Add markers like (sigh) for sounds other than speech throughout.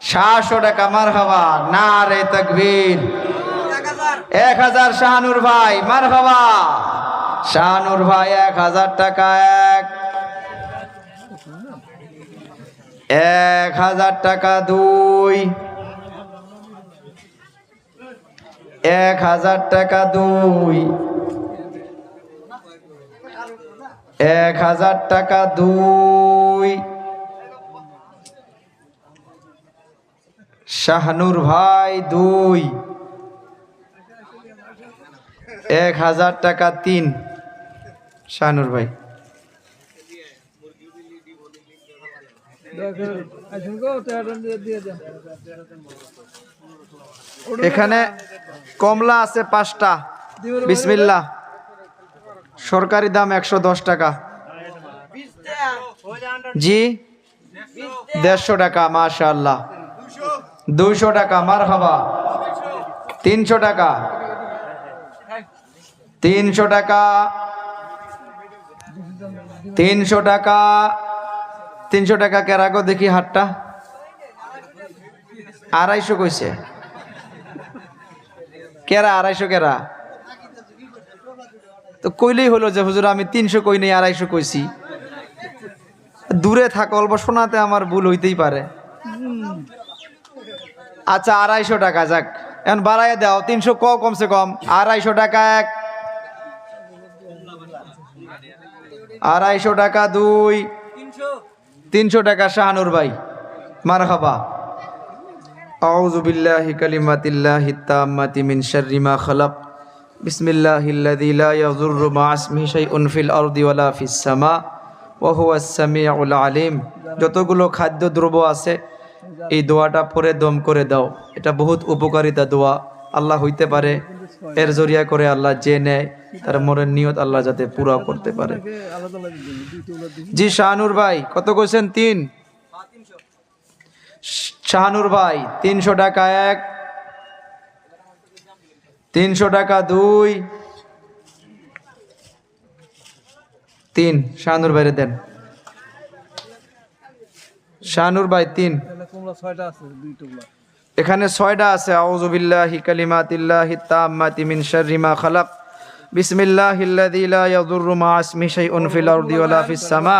সাতশো টাকা মার হবা না রে তকবীর। এক হাজার শাহানুর ভাই মার হবা শাহানুর ভাই, এক হাজার টাকা এক। এক হাজার টাকা দুই। এক হাজার টাকা দুই। এক হাজার টাকা দুই। শাহনুর ভাই, দুই। এক হাজার টাকা, তিন। শাহনুর ভাই। এখানে কমলা আছে পাঁচটা। বিসমিল্লা সরকারি দাম একশো দশ টাকা। জি, দেড়শো টাকা মাশাল্লাহ দুইশো টাকা মার হবা তিনশো টাকা। তিনশো টাকা। তিনশো টাকা। তিনশো টাকা কেরাগো দেখি হাটটা? আড়াইশো কইছে। কেরা, আড়াইশো কেরা? তো কইলেই হলো যে, হুজুর, আমি তিনশো কই নেই, আড়াইশো কইছি। দূরে থাকো, অল্প শোনাতে আমার ভুল হইতেই পারে। আচ্ছা আড়াইশো টাকা, যাক। এখন বাড়াই দাও, তিনশো ক, কমসে কম। আড়াইশো টাকা এক। আড়াইশো টাকা দুই। তিনশো টাকা শাহানুর ভাই। মার হাবা আউজুবিল্লাহি কালিমাতিল্লাহি তাম্মাতি মিন শাররি মা খালাক। বিসমিল্লাহিল্লাযী লা ইয়াযুররু মা আসমিহি শাইউন ফিল আরদি ওয়ালা ফিস সামা। ওয়া হুয়াস সামিউল আলিম। যতগুলো খাদ্য দ্রব্য আছে এই দোয়াটা পরে দম করে দাও। এটা বহুত উপকারিতা দোয়া। আল্লাহ হইতে পারে, এর জরিয়া করে আল্লাহ যে নেয়, তার মনের নিয়ত আল্লাহ যাতে পুরা করতে পারে। জি, শাহানুর ভাই, কত কইছেন? তিন। শাহানুর ভাই, তিনশো টাকা এক, তিনশো টাকা দুই, তিন। শাহানুর ভাইরে দেন। শাহানুর ভাই, তিন। এখানে ছয়টা আছে আউযুবিল্লাহি কালিমাতিল্লাহি তাম্মাতি মিন শাররি মা খালাক। বিসমিল্লাহিল্লাযী লা ইয়াদুররু মা ইসমি শাইউন ফিল আরদি ওয়ালা ফিস সামা।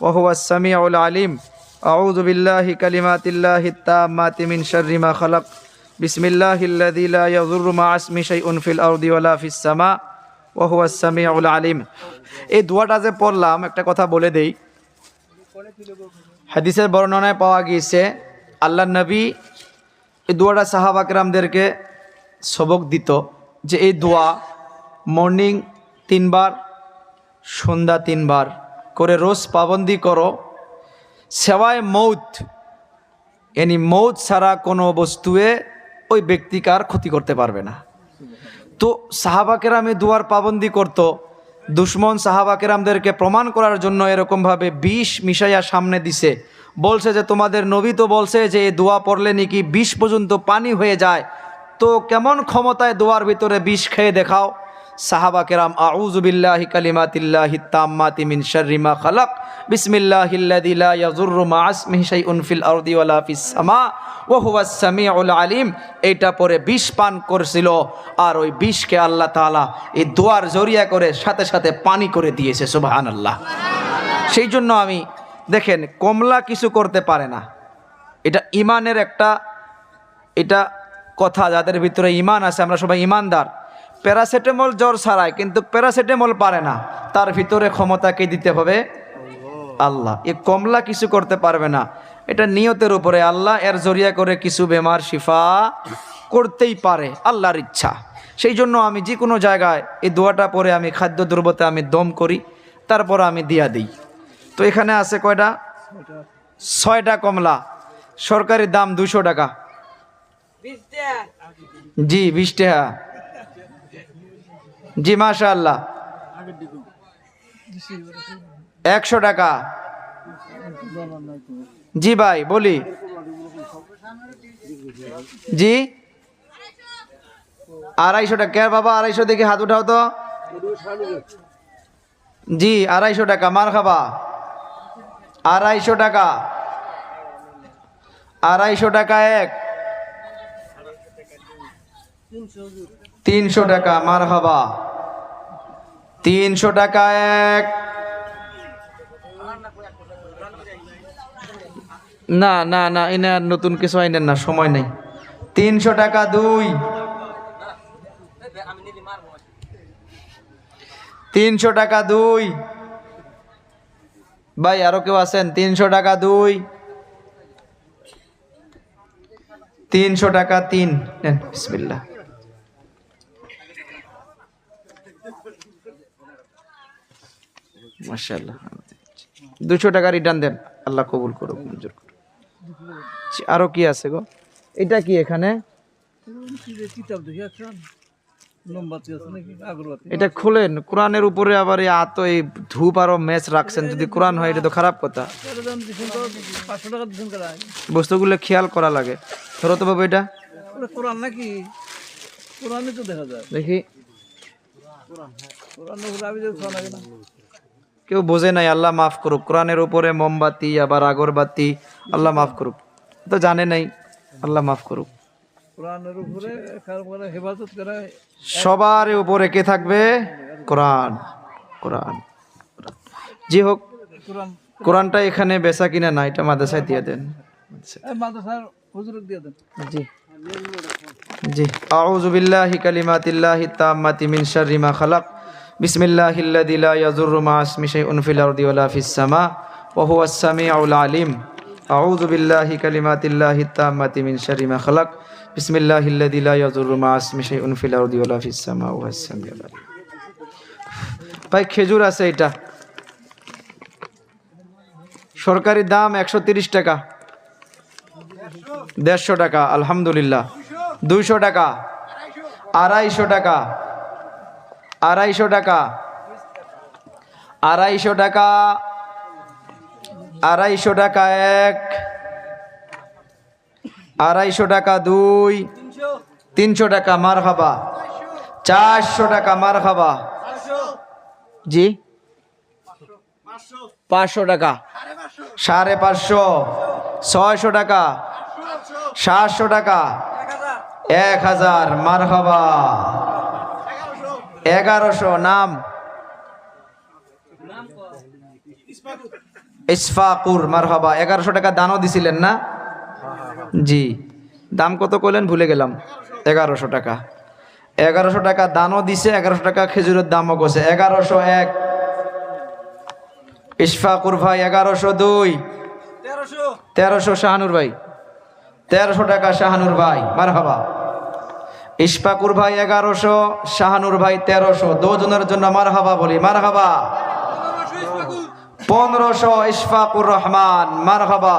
ওয়া হুয়াস সামিউল আলিম। আউযু বিল্লাহি কালিমাতিল্লাহি তাম্মাতি মিন শাররি মা খালাক। বিসমিল্লাহিল্লাযী লা ইয়াদুররু মা ইসমি শাইউন ফিল আরদি ওয়ালা ফিস সামা। ওয়া হুয়াস সামিউল আলিম। এই দোয়াটা যে পড়লাম, একটা কথা বলে দেই। হাদিসের বর্ণনায় পাওয়া গিয়েছে, আল্লাহ নবী এই দোয়াটা সাহাবাকরামদেরকে সবক দিত যে এই দোয়া মর্নিং তিনবার, সন্ধ্যা তিনবার করে রোজ পাবন্দি করো। সেবায় মৌত, এনি মৌত ছাড়া কোনো বস্তুয়ে ওই ব্যক্তিকার ক্ষতি করতে পারবে না। তো সাহাবাকেরাম দুয়ার পাবন্দি করত দুশ্মন সাহাবাকেরামদেরকে প্রমাণ করার জন্য এরকমভাবে বিষ মিশাইয়া সামনে দিছে। বলছে যে, তোমাদের নবী তো বলছে যে, এই দোয়া পড়লে নাকি বিষ পর্যন্ত পানি হয়ে যায়। তো কেমন ক্ষমতায় দোয়ার ভিতরে বিষ খেয়ে দেখাও। সাহাবা কেরাম আউজুবিল্লাহি কালিমাতিল্লাহি তাম্মাতি মিন শাররি মা খালাক, বিসমিল্লাহিল্লাযী লা ইয়াযুররু মা ইসমিহি শাইউন ফিল আরদি ওয়ালা ফিস সামা, ওয়া হুয়াস সামিউল আলিম। এইটা পরে বিষ পান করছিল আর ওই বিষকে আল্লাহ তাআলা এই দোয়ার জরিয়া করে সাথে সাথে পানি করে দিয়েছে, সুবহানাল্লাহ। সেই জন্য আমি, দেখেন, কমলা কিছু করতে পারে না। এটা ইমানের একটা, এটা কথা যাদের ভিতরে ইমান আছে, আমরা সবাই ইমানদার প্যারাসিটামল জ্বর ছাড়ায় কিন্তু প্যারাসিটামল পারে না। তার ভিতরে ক্ষমতাকে দিতে হবে? আল্লাহ। এ কমলা কিছু করতে পারবে না। এটা নিয়তের উপরে আল্লাহ এর জরিয়া করে কিছু বেমার শিফা করতেই পারে আল্লাহর ইচ্ছা। সেই জন্য আমি যে কোনো জায়গায় এই দোয়াটা পরে আমি খাদ্য দ্রব্যতে আমি দম করি তারপর আমি দিয়া দিই। তো এখানে আছে কয়টা? ছয়টা কমলা। সরকারি দাম দুশো টাকা। জি বিশ টাকা। জি মাশা আল্লাহ একশো টাকা। জি, ভাই, বলি। জি। আড়াইশো টাকা। কে বাবা, আড়াইশো দেখি হাত উঠাও তো। জি, আড়াইশো টাকা মার খাবা আড়াইশো টাকা। আড়াইশো টাকা এক। তিনশো টাকা মার হাবা তিনশো টাকা এক। না না না, এনে আর নতুন কিছু আইনেন না, সময় নেই। তিনশো টাকা দুই। তিনশো টাকা দুই। ভাই, আরও কেউ আছেন? তিনশো টাকা দুই। তিনশো টাকা তিন। নেন, বিসমিল্লাহ। দুশো টাকা রিটার্ন দেন, আল্লাহ কবুল করুক, মঞ্জুর করুক। আরও কি আছে গো? এটা কি এখানে? এটা খুলেন, কোরআনের উপরে আবার এই আত, এই ধূপ আরও ম্যাচ রাখছেন, যদি কোরআন হয়, এটা তো খারাপ কথা। তো বস্তুগুলো খেয়াল করা লাগে। ধরো তো বাবু এটা। কোরআন নাকি কোরআনই তো দেখা। যায় দেখি কোরআন উপরে আমি লাগে না কেউ বোঝে নাই আল্লাহ মাফ করুক। কোরআনের উপরে মোমবাতি আবার আগরবাতি আল্লাহ মাফ করুক। তো জানে নাই আল্লাহ মাফ করুক। সবার উপরে কে থাকবে? কোরআন কোরআন। জি হোক কোরআন। কোরআনটা এখানে বেচা কিনা না এটা মাদ্রাসায় দিয়ে দেন। জি জি। আউযু বিল্লাহি কালিমাতিল্লাহি তাম্মাতি মিন শাররি মা খালাক। বিসমিল্লাহিল্লাযী লা ইয়াযুররু মা ইসমি শাইউন ফিল আরদি ওয়ালা ফিস সামা ওয়া হুয়াস সামিউল আলিম। আউযু বিল্লাহি কালিমাতিল্লাহি তাম্মাতি মিন শাররি মা খালাক। বিসমিল্লাহিল্লাযী লা ইয়াযুররু মা ইসমি শাইউন ফিল আরদি ওয়ালা ফিস সামা ওয়া হুয়াস সামিউল আলিম। ভাই, খেজুর আছে এটা। সরকারি দাম একশো টাকা। দেড়শো টাকা, আলহামদুলিল্লাহ। দুইশো টাকা, আড়াইশো টাকা। আড়াইশো টাকা। আড়াইশো টাকা। আড়াইশো টাকা এক। আড়াইশো টাকা দুই। তিনশো টাকা মার খাবা চারশো টাকা মার খাবা জি? পাঁচশো টাকা। সাড়ে পাঁচশো। ছয়শো টাকা। সাতশো টাকা। এক হাজার মারহাবা। এগারোশো, নাম? ইসফাকুর, মারহাবা। এগারোশো টাকা দানও দিছিলেন না? জি। দাম কত করলেন ভুলে গেলাম। এগারোশো টাকা। এগারোশো টাকা দানও দিছে, এগারোশো টাকা খেজুরের দামও গেছে এগারোশো এক। ইশফাকুর ভাই, এগারোশো দুই। তেরোশো। তেরোশো শাহানুর ভাই। তেরোশো টাকা শাহানুর ভাই, মারহাবা। ইশফাকুর ভাই এগারোশো, শাহানুর ভাই তেরোশো। দুজনের জন্য মারহাবা বলি, মারহাবা। পনেরোশো ইশফাকুর রহমান, মারহাবা।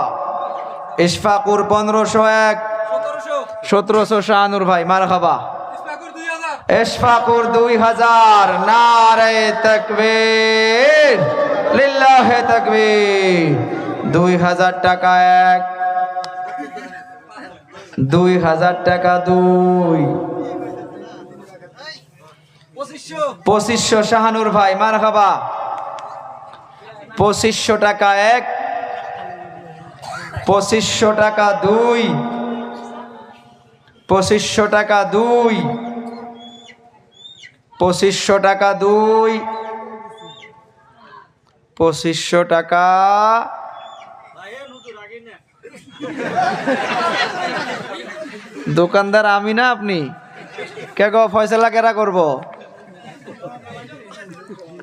ইশফাকুর পনেরোশো এক, সতেরোশো শাহানুর ভাই হাজার ইশফাকুর দুই হাজার, নারে তকবীর, লিল্লাহে তকবীর। দুই হাজার টাকা এক, দুই হাজার টাকা দুই। পঁচিশশো শাহানুর ভাই মার খাবা পঁচিশশো টাকা এক, পঁচিশশো টাকা দুই, পঁচিশশো টাকা দুই, পঁচিশশো টাকা দুই, পঁচিশশো টাকা দোকানদার আমি না আপনি? কে গো, ফয়সলা কেরা করব?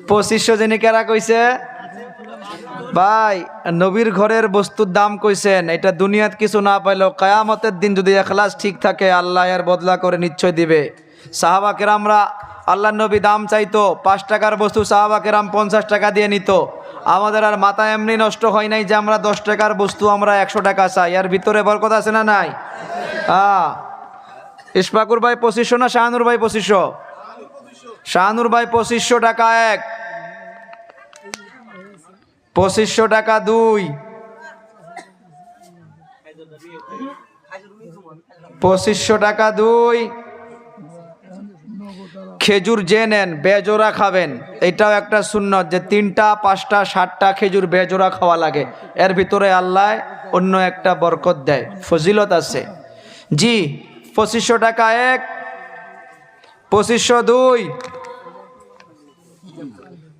পঁচিশশো জেনে কেরা কইছে? ভাই, নবীর ঘরের বস্তুর দাম কইছেন, এটা দুনিয়াত কিছু না পাইলেও কায়ামতের দিন যদি এখলাস ঠিক থাকে, আল্লাহ এর বদলা করে নিশ্চয় দিবে। সাহাবা কেরামরা আল্লাহ নবী দাম চাইতো, পাঁচ টাকার বস্তু সাহাবা কেরাম পঞ্চাশ টাকা দিয়ে নিত। আমাদের আর মাথা এমনি নষ্ট হয় নাই যে আমরা দশ টাকার বস্তু আমরা একশো টাকা চাই। এর ভিতরে বরকত আছে না নাই? হ্যাঁ ইশফাকুর ভাই পঁচিশশো না শাহানুর ভাই পঁচিশশো? শাহানুর ভাই, পঁচিশশো টাকা এক। পঁচিশশো টাকা দুই। পঁচিশশো টাকা দুই। খেজুর যে নেন, বেজোড়া খাবেন। এটাও একটা সুন্নত যে তিনটা, পাঁচটা ষাটটা খেজুর বেজোড়া খাওয়া লাগে। এর ভিতরে আল্লাহ অন্য একটা বরকত দেয়। ফজিলত আছে। জি, পঁচিশশো টাকা এক। পঁচিশশো দুই।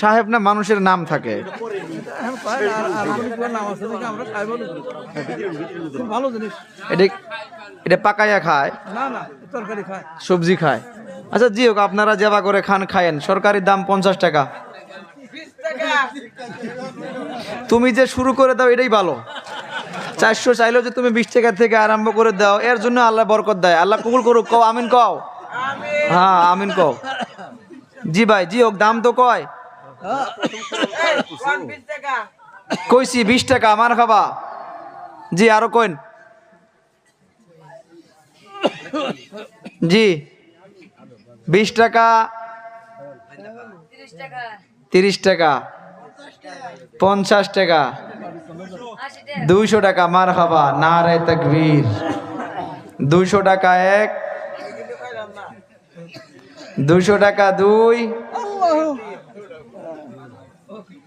সাহেব না, মানুষের নাম থাকে। এটা পাকাইয়া খায়? সবজি খায়। আচ্ছা জি হোক, আপনারা যেবা করে খান, খায়েন। সরকারি দাম পঞ্চাশ টাকা। তুমি যে শুরু করে দাও, এটাই ভালো। চারশো চাইলেও যে তুমি বিশ টাকা থেকে আরম্ভ করে দাও, এর জন্য আল্লাহ বরকত দেয়। আল্লাহ কবুল করুক, কও, আমিন কও। হ্যাঁ আমিন কও। জি ভাই, জি হোক, দাম তো কয়? কইছি বিশ টাকা, আমার খাবা। জি, আরও কইন। জি, বিশ টাকা, তিরিশ টাকা, পঞ্চাশ টাকা, দুইশো টাকা মার খাবা না রে তকবীর। দুইশো টাকা এক, দুইশো টাকা দুই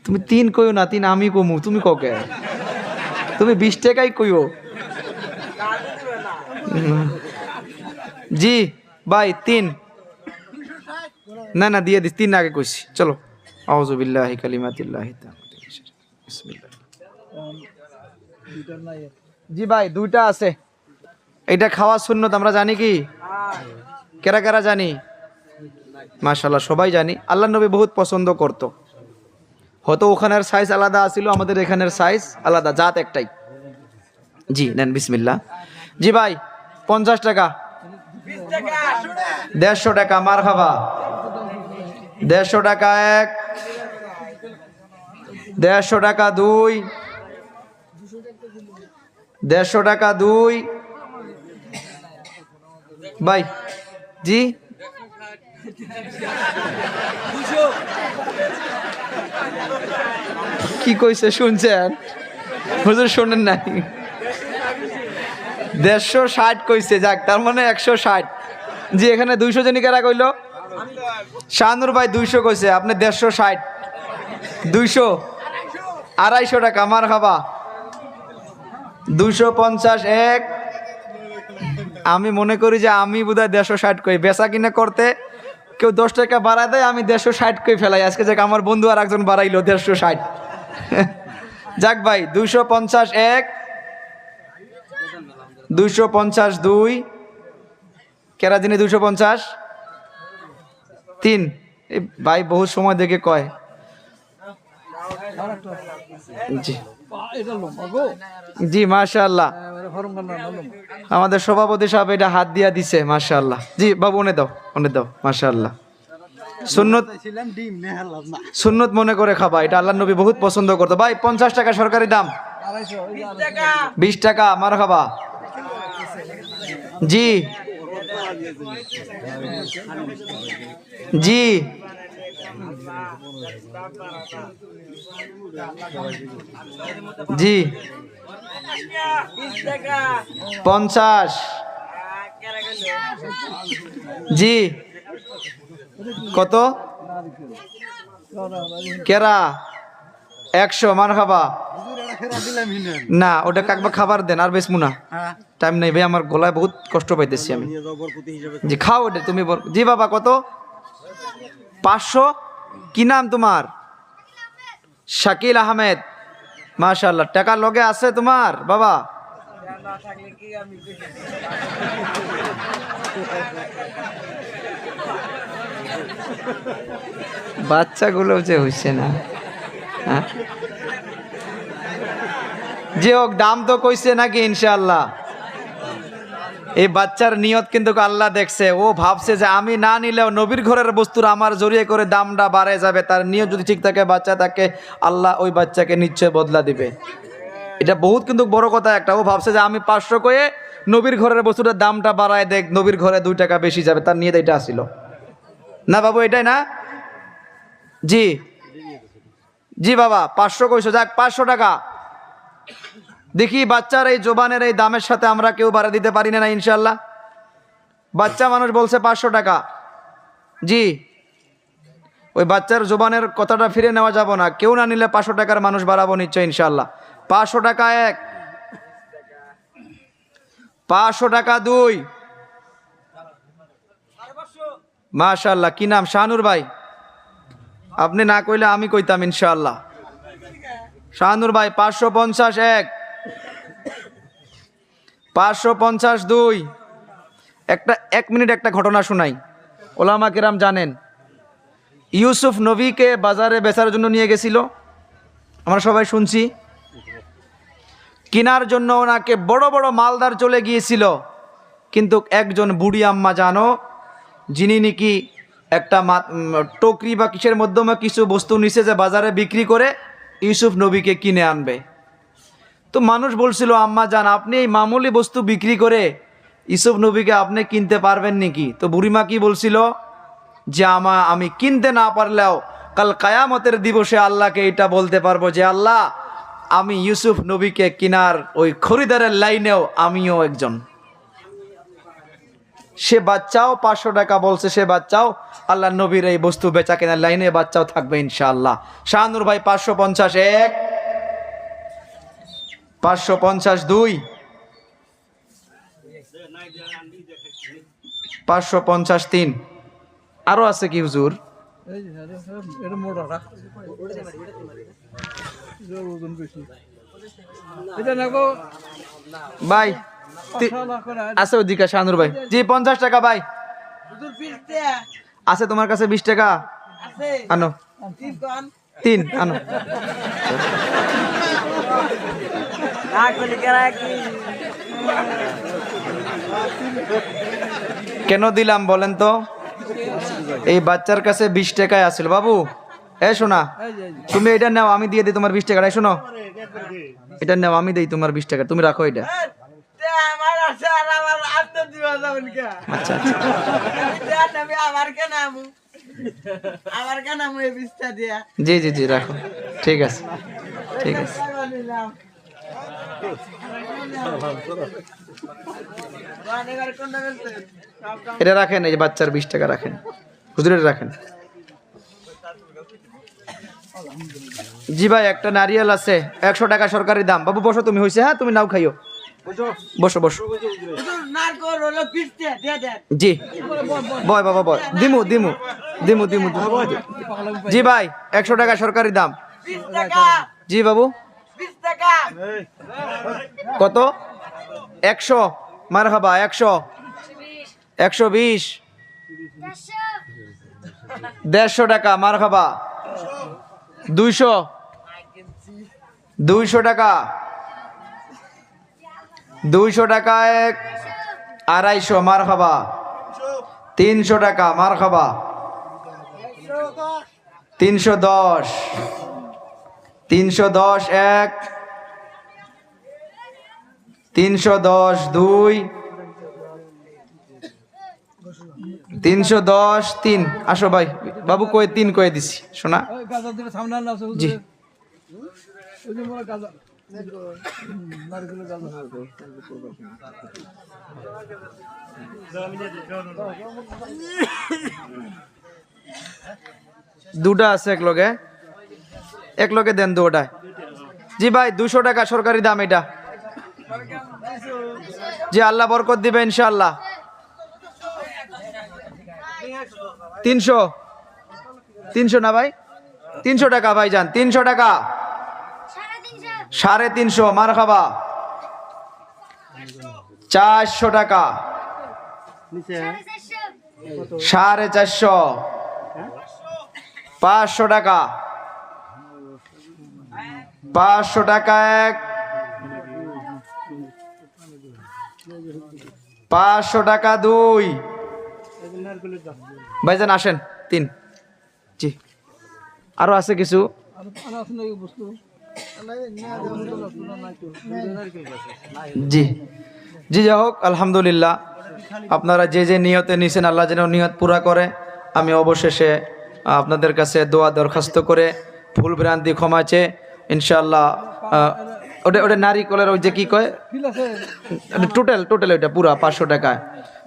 তুমি তিন কইও না, তিন আমি কমু, তুমি ককে? তুমি বিশ টাকাই কইও। জি, ভাই, তিন। না না, দিয়ে দিস, তিন আগে কইছি। চলো। আউযুবিল্লাহি কালিমাতিল্লাহি জি, ভাই, দুইটা আছে। এটা খাওয়া সুন্নত, আমরা জানি কি? কেরা কেরা জানি? মাশাল্লাহ সবাই জানি। আল্লাহ নবী বহুত পছন্দ করত। হয়তো ওখানের সাইজ আলাদা আছিল, আমাদের এখানের সাইজ আলাদা, জাত একটাই। জি, নেন বিসমিল্লা জি ভাই, পঞ্চাশ টাকা। দেড়শো টাকা মার খাবা দেড়শো টাকা এক, দেড়শো টাকা দুই, দেড়শো টাকা দুই। ভাই, জি? কি কইছে শুনছেন? হুজুর শোনেন নাই। দেড়শো ষাট কইছে, যাক, তার মানে একশো ষাট। জি, এখানে দুইশো জনই কারা কইল? শাহানুর ভাই দুইশো কইছে, আপনি দেড়শো ষাট। দুইশো। আড়াইশো টাকা আমার খাবা। দুইশো পঞ্চাশ, এক। আমি মনে করি যে আমি বোধহয় দেড়শো ষাট কই। বেচা কিনে করতে কেউ দশ টাকা বাড়া দেয়, আমি দেড়শো ষাট কই ফেলাই। আজকে যাক আমার বন্ধু আর একজন বাড়াইলো দেড়শো ষাট। (laughs) যাক ভাই, দুইশো পঞ্চাশ এক, দুইশো পঞ্চাশ দুই কেরা দিনে দুইশো পঞ্চাশ, তিন। ভাই বহু সময় দেখে কয়। জি। জি লম্বা আমাদের সভাপতি সাহেব এটা হাত দিয়া দিছে, মাশাআল্লাহ। জি, বাবু ওনে দাও ওনে দাও, মাশাআল্লাহ। সুন্নত সুন্নত মনে করে খাবা, এটা আল্লাহ নবী বহুত পছন্দ করতো। ভাই, পঞ্চাশ টাকা সরকারি দাম। বিশ টাকা, মার খাবা। জি। জি। জি। পঞ্চাশ। জি। কত? কেরা? একশো মার খাবা। না, ওটা কাকবা খাবার দেন, আর বেশমু না। টাইম নেই, ভাই, আমার গলায় বহুত কষ্ট পাইতেছি আমি। জি, খাও ওটা তুমি জি, বাবা, কত? পাঁচশো। কি নাম তোমার? শাকিল আহমেদ। মাশাল্লাহ টাকা লগে আছে তোমার, বাবা? বাচ্চাগুলো যে হইছে না হ্যাঁ? যে হোক, দাম তো কইছে নাকি ইনশাল্লাহ এই বাচ্চার নিয়ত কিন্তু আল্লাহ দেখছে। ও ভাবছে যে আমি না নিলেও নবীর ঘরের বস্তুর আমার জড়িয়ে করে দামটা বাড়ে যাবে। তার নিয়ত যদি ঠিক থাকে, বাচ্চা তাকে আল্লাহ ওই বাচ্চাকে নিশ্চয় বদলা দিবে। এটা বহুত কিন্তু বড় কথা একটা। ও ভাবছে যে আমি পাঁচশো কয়ে নবীর ঘরের বস্তুটার দামটা বাড়ায় দেখ, নবীর ঘরে দুই টাকা বেশি যাবে। তার নিয়ত এটা আসিল না বাবু, এটাই না? জি। জি বাবা, পাঁচশো কইছো। যাক, পাঁচশো টাকা। দেখি বাচ্চার এই জোবানের এই দামের সাথে আমরা কেউ বাড়া দিতে পারি না ইনশাল্লাহ বাচ্চা মানুষ বলছে পাঁচশো টাকা। জি। ওই বাচ্চার জোবানের কথাটা ফিরে নেওয়া যাব না। কেউ না নিলে পাঁচশো টাকার মানুষ বাড়াবো নিশ্চয় ইনশাল্লাহ পাঁচশো টাকা এক। পাঁচশো টাকা দুই। মাশাল্লাহ কি নাম? শাহানুর ভাই। আপনি না কইলে আমি কইতাম ইনশাল্লাহ শাহানুর ভাই, পাঁচশো পঞ্চাশ এক। পাঁচশো পঞ্চাশ দুই। একটা, এক মিনিট একটা ঘটনা শোনাই। ওলামা কিরাম জানেন, ইউসুফ নবীকে বাজারে বেচার জন্য নিয়ে গেছিল। আমরা সবাই শুনছি। কেনার জন্য ওনাকে বড় বড় মালদার চলে গিয়েছিল। কিন্তু একজন বুড়ি আম্মা জানো, যিনি নাকি একটা টোকরি বা কিসের মাধ্যমে কিছু বস্তু নিছে যে বাজারে বিক্রি করে ইউসুফ নবীকে কিনে আনবে। তো মানুষ বলছিল, আম্মা যান আপনি এই মামুলি বস্তু বিক্রি করে ইউসুফ নবীকে আপনি কিনতে পারবেন নাকি? তো বুড়িমা কি বলছিল, যে আমা, আমি কিনতে না পারলেও কাল কায়ামতের দিবসে আল্লাহকে এটা বলতে পারব যে, আল্লাহ, আমি ইউসুফ নবীকে কিনার ওই খরিদারের লাইনেও আমিও একজন। সে বাচ্চাও পাঁচশো টাকা বলছে, সে বাচ্চাও আল্লাহ নবীর এই বস্তু বেচা কেনার লাইনে বাচ্চাও থাকবে ইনশাআল্লাহ। শাহানুর ভাই পাঁচশো পঞ্চাশ, এক। পাঁচশো পঞ্চাশ দুই। পাঁচশো পঞ্চাশ তিন। আরও আছে কি হুজুর? ভাই আছে ওদিকে শাহানুর ভাই। জি, পঞ্চাশ টাকা ভাই। আছে তোমার কাছে বিশ টাকা? আনো। তিন, আনো। কেন দিলাম বলেন তো? এই বাচ্চার কাছে বিশ টাকায় আসছিল। বাবু এ শোনা। তুমি এটা নাও, আমি দিয়ে দিই তোমার বিশ টাকা। শোনো, এটা নাও, আমি দিই তোমার বিশ টাকা। তুমি রাখো এটা। আচ্ছা আচ্ছা। জি জি জি, রাখো। ঠিক আছে ঠিক আছে। এটা রাখেন এই বাচ্চার বিশ টাকা রাখেন। হুজুর এটা রাখেন। জি ভাই একটা নারিয়েল আছে একশো টাকা সরকারি দাম। বাবু বসো তুমি হয়েছে হ্যাঁ? তুমি নাও খাইও। বসো। বসো জি। বয় বাবা বয়। দিমু দিমু দিমু দিমু। জি ভাই একশো টাকা সরকারি দাম। জি বাবু। কত? একশো। মার হাবা একশো একশো বিশ। দেড়শো। টাকা মার খাবা দুইশো। দুইশো টাকা। দুইশো টাকা এক। আড়াইশো মার খাবা তিনশো টাকা মার খাবা তিনশো দশ। তিনশো দশ এক, তিনশো দশ দুই, তিনশো দশ তিন। আসো ভাই, বাবু কয়ে তিন কয়ে দিছি, শোনা। জি। দুটা আছে এক লগে এক লগে দেন দুটায় জি ভাই, দুশো টাকা সরকারি দাম এটা। জি, আল্লাহ বরকত দিবে ইনশাল্লাহ তিনশো। তিনশো না ভাই? তিনশো টাকা ভাই যান, তিনশো টাকা। সাড়ে তিনশো মার খাবা চারশো টাকা। সাড়ে চারশো। পাঁচশো টাকা। পাঁচশো টাকা এক। পাঁচশো টাকা দুই। ভাইজান, আসেন, তিন। জি। আরও আছে কিছু? জি। জি, যাই হোক, আলহামদুলিল্লাহ। আপনারা যে যে নিয়তে নিছেন, আল্লাহ যেন নিয়ত পুরা করে। আমি অবশেষে আপনাদের কাছে দোয়া দরখাস্ত করে ভুল ভ্রান্তি ক্ষমা চেয়ে ইনশাআল্লাহ ওটা ওটা নারিকলের ওই যে কি কয়? টোটাল টোটাল ওইটা পুরা পাঁচশো টাকায়।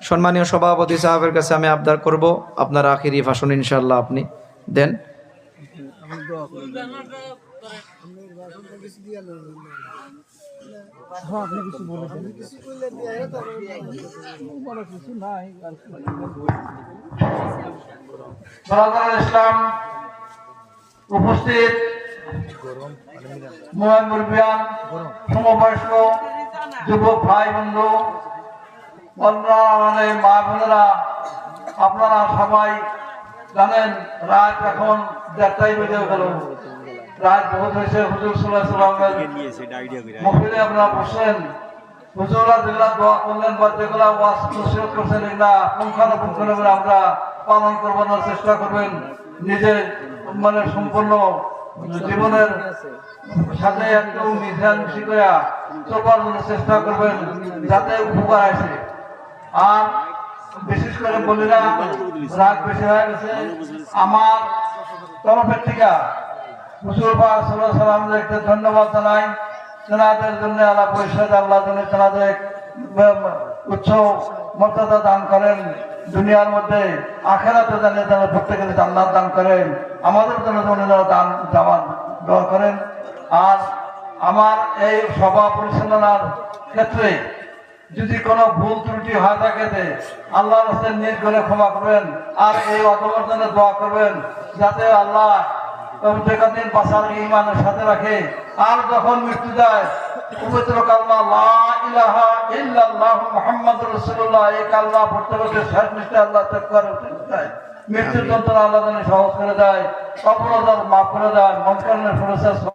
সম্মানীয় সভাপতি সাহেবের কাছে আমি আবদার করব। আপনার আখিরি ভাষণ ইনশাল্লাহ আপনি দেন। উপস্থিত মহান মুরব্বিয়ান সমবয়স্ক যুবক ভাই বন্ধু অন্যান্য মা বোনেরা আপনারা সবাই জানেন রাত এখন দেড়টাই বেজে গেল। রাত বহুত হয়েছে হুজুর সাল্লাহ সাল্লামের মহিলে আপনারা বসেন। হুজুরা যেগুলা দোয়া করলেন বা যেগুলা ওয়াজ নসিহত করছেন এগুলা পুঙ্খানুপুঙ্খানু আমরা পালন করবার চেষ্টা করবেন। নিজে মানে সম্পূর্ণ জীবনের সাথে একদম করে চলবার চেষ্টা করবেন, যাতে উপকার আসে। আর বিশেষ করে বলি না রাগ বেশি হয়ে গেছে। আমার তরফের থেকে হুজুর বা সাল্লাহ ধন্যবাদ জানাই। তেনাদের জন্য আল্লাহ পরিষদ, আল্লাহ জন্য তেনাদের উচ্চ মর্যাদা দান করেন। দুনিয়ার মধ্যে আখেরাতে জানিয়ে যেন প্রত্যেকের জান্নাত দান করেন। আমাদের জন্য যেন দান জামান দোয়া করেন। আর আমার এই সভা পরিচালনার ক্ষেত্রে যদি কোনো ভুল ত্রুটি হয়ে থাকে কাছে নিজ করে ক্ষমা করবেন। আর এই অধমের জন্য দোয়া করবেন, যাতে আল্লাহ দিন বাসার ইমানের সাথে রাখে। আর যখন মৃত্যু যায় পবিত্র কালমা, লা ইলাহা ইল্লাল্লাহ মুহাম্মাদুর রাসূলুল্লাহ, এই কালমা পড়তে পড়তে শেষ আল্লাহ ত্যাগ করে যায়। মৃত্যুর যন্ত্রণা আল্লাহ সহজ করে দেয় অপরাধ মাফ করে দেয় মন কারণে